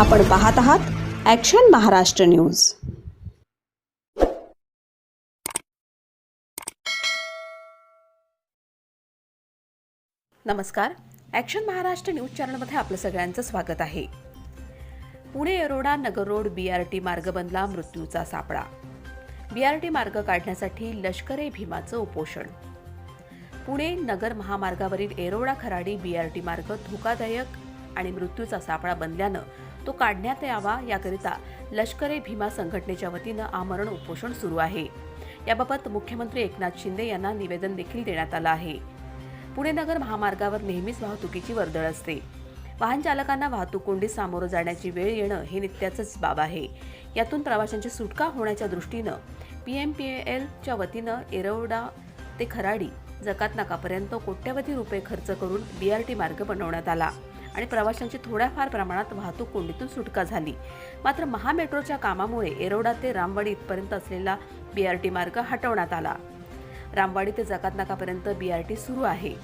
आपण पाहत आहात ॲक्शन महाराष्ट्र न्यूज नमस्कार. ॲक्शन महाराष्ट्र न्यूज चॅनलमध्ये आपलं सगळ्यांचं स्वागत आहे. पुणे एरोडा नगर रोड बी आर टी मार्ग बनला मृत्यूचा सापळा. बी आर टी मार्ग काढण्यासाठी लष्करे भीमाचं उपोषण. पुणे नगर महामार्गावरील एरोडा खराडी बी आर टी मार्ग धोकादायक आणि मृत्यूचा सापळा बनल्यानं तो काढण्यात यावा याकरिता लष्कर ए भीमा संघटनेच्या वतीनं आमरण उपोषण सुरू आहे. याबाबत मुख्यमंत्री एकनाथ शिंदे यांना निवेदन देखील देण्यात आलं आहे. पुणे नगर महामार्गावर नेहमीच वाहतुकीची वर्दळ असते. वाहन चालकांना वाहतूक कोंडीत सामोरं जाण्याची वेळ येणं हे नित्याचंच बाब आहे. यातून प्रवाशांची सुटका होण्याच्या दृष्टीनं पी एम पी एलच्या वतीनं एरोडा ते खराडी जकात नाकापर्यंत कोट्यवधी रुपये खर्च करून बी आर टी मार्ग बनवण्यात आला. आणि प्रवाशांची थोड्याफार प्रमाणात वाहतूक कोंडीतून सुटका झाली. मात्र महामेट्रोच्या कामामुळे एरोडा ते रामवाडी इथपर्यंत असलेला बी आर टी मार्ग हटवण्यात आला. रामवाडी ते जकात नाकापर्यंत बी आर टी सुरू आहे.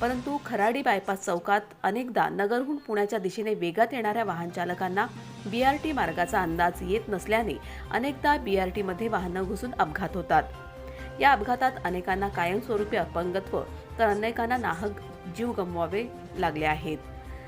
परंतु खराडी बायपास चौकात अनेकदा नगरहून पुण्याच्या दिशेने वेगात येणाऱ्या वाहन चालकांना बी आर टी मार्गाचा अंदाज येत नसल्याने अनेकदा बी आर टीमध्ये वाहनं घुसून अपघात होतात. या अपघातात अनेकांना कायमस्वरूपी अपंगत्व तर अनेकांना नाहक जीव गमवावे लागले आहेत.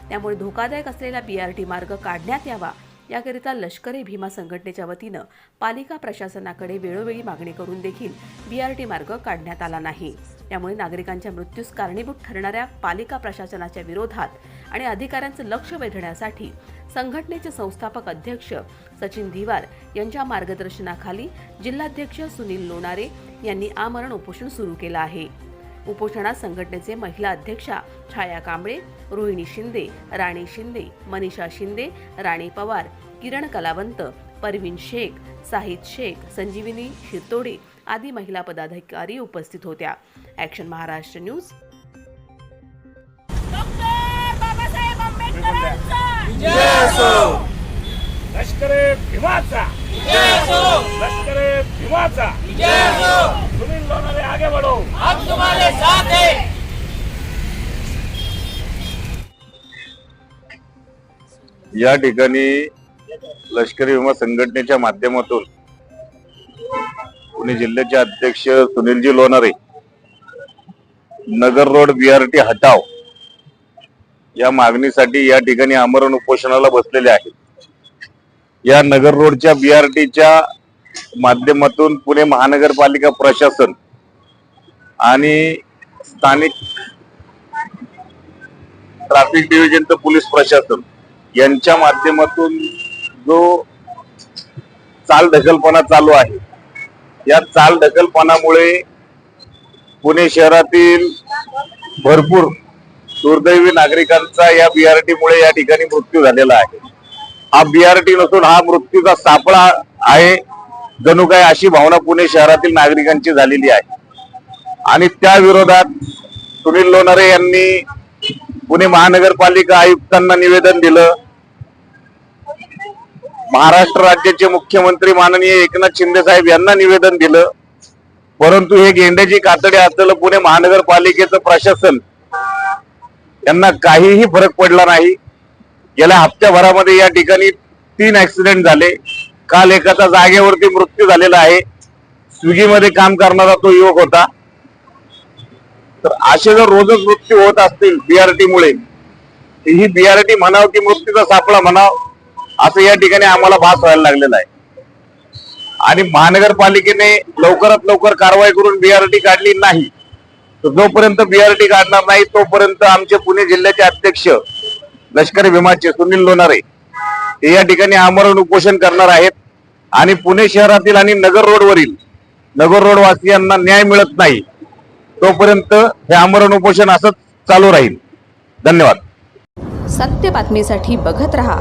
त्यामुळे धोकादायक असलेला बी आर टी मार्ग काढण्यात यावा. याकरिता लष्करी भीमा संघटनेच्या वतीनं पालिका प्रशासनाकडे वेळोवेळी मागणी करून देखील बी आर टी मार्ग काढण्यात आला नाही. त्यामुळे नागरिकांच्या मृत्यूस कारणीभूत ठरणाऱ्या पालिका प्रशासनाच्या विरोधात आणि अधिकाऱ्यांचं लक्ष वेधण्यासाठी संघटनेचे संस्थापक अध्यक्ष सचिन धिवार यांच्या मार्गदर्शनाखाली जिल्हाध्यक्ष सुनील लोणारे यांनी आमरण उपोषण सुरू केलं आहे. उपोषणात संघटनेचे महिला अध्यक्षा छाया कांबळे रोहिणी शिंदे राणी शिंदे मनीषा शिंदे राणी पवार किरण कलावंत परवीन शेख साहिद शेख संजीविनी शिरतोडे आदी महिला पदाधिकारी उपस्थित होत्या. Action Maharashtra news doctor Babasaheb आंबेडकरांचा लष्करे भीमाचा. लष्करे भीमाचा सुनील लोणारे आगे बढ़ो हम तुम्हारे या ठिकाणी लष्करी विमा संघटनेच्या माध्यमातून पुणे जिल्ह्याचे अध्यक्ष सुनीलजी लोणारे नगर रोड बीआरटी हटाव या मागणीसाठी या ठिकाणी आमरण उपोषणाला बसलेले आहेत. या नगर रोडच्या बीआरटीच्या माध्यमातून पुणे महानगरपालिका प्रशासन आणि स्थानिक ट्रॅफिक डिव्हिजनचं पोलीस प्रशासन यांच्या माध्यमातून जो चाल ढकलपणा चालू आहे या चाल ढकलपणामुळे पुणे शहरातील भरपूर दुर्दैवी नागरिकांचा या बीआरटी मुळे या ठिकाणी मृत्यू झालेला आहे. हा बीआरटी नसून हा मृत्यूचा सापळा आहे जणू काय अशी भावना पुणे शहरातील नागरिकांची झालेली आहे. आणि त्या विरोधात सुनील लोणारे यांनी पुणे महानगरपालिका आयुक्तांना निवेदन दिलं महाराष्ट्र राज्याचे मुख्यमंत्री माननीय एकनाथ शिंदे साहेब यांना निवेदन दिलं. परंतु हे गेंड्याची कातडी असलेलं पुणे महानगरपालिकेचं प्रशासन यांना काहीही फरक पडला नाही. गेल्या हप्त्याभरामध्ये या ठिकाणी तीन ऍक्सिडेंट झाले. काल एकाचा जागेवरती मृत्यू झालेला आहे. स्विगीमध्ये काम करणारा तो युवक होता. तर असे जर रोजच मृत्यू होत असतील बीआरटी मुळे ही बीआरटी म्हणाव की मृत्यूचा सापळा म्हणाव? असं या ठिकाणी आम्हाला भास व्हायला लागलेला आहे. आणि महानगरपालिकेने लवकरात लवकर कारवाई करून बीआरटी काढली नाही. जोपर्यंत बीआरटी काढणार नाही तोपर्यंत आमचे पुणे जिल्ह्याचे अध्यक्ष लष्करी विमाचे सुनील लोणारे हे या ठिकाणी आमरण उपोषण करणार आहेत. आणि पुणे शहरातील आणि नगर रोडवरील नगर रोड वासियांना न्याय मिळत नाही. तोपर्यंत हे आमरण उपोषण असंच चालू राहील. धन्यवाद. सत्य बातमीसाठी बघत रहा.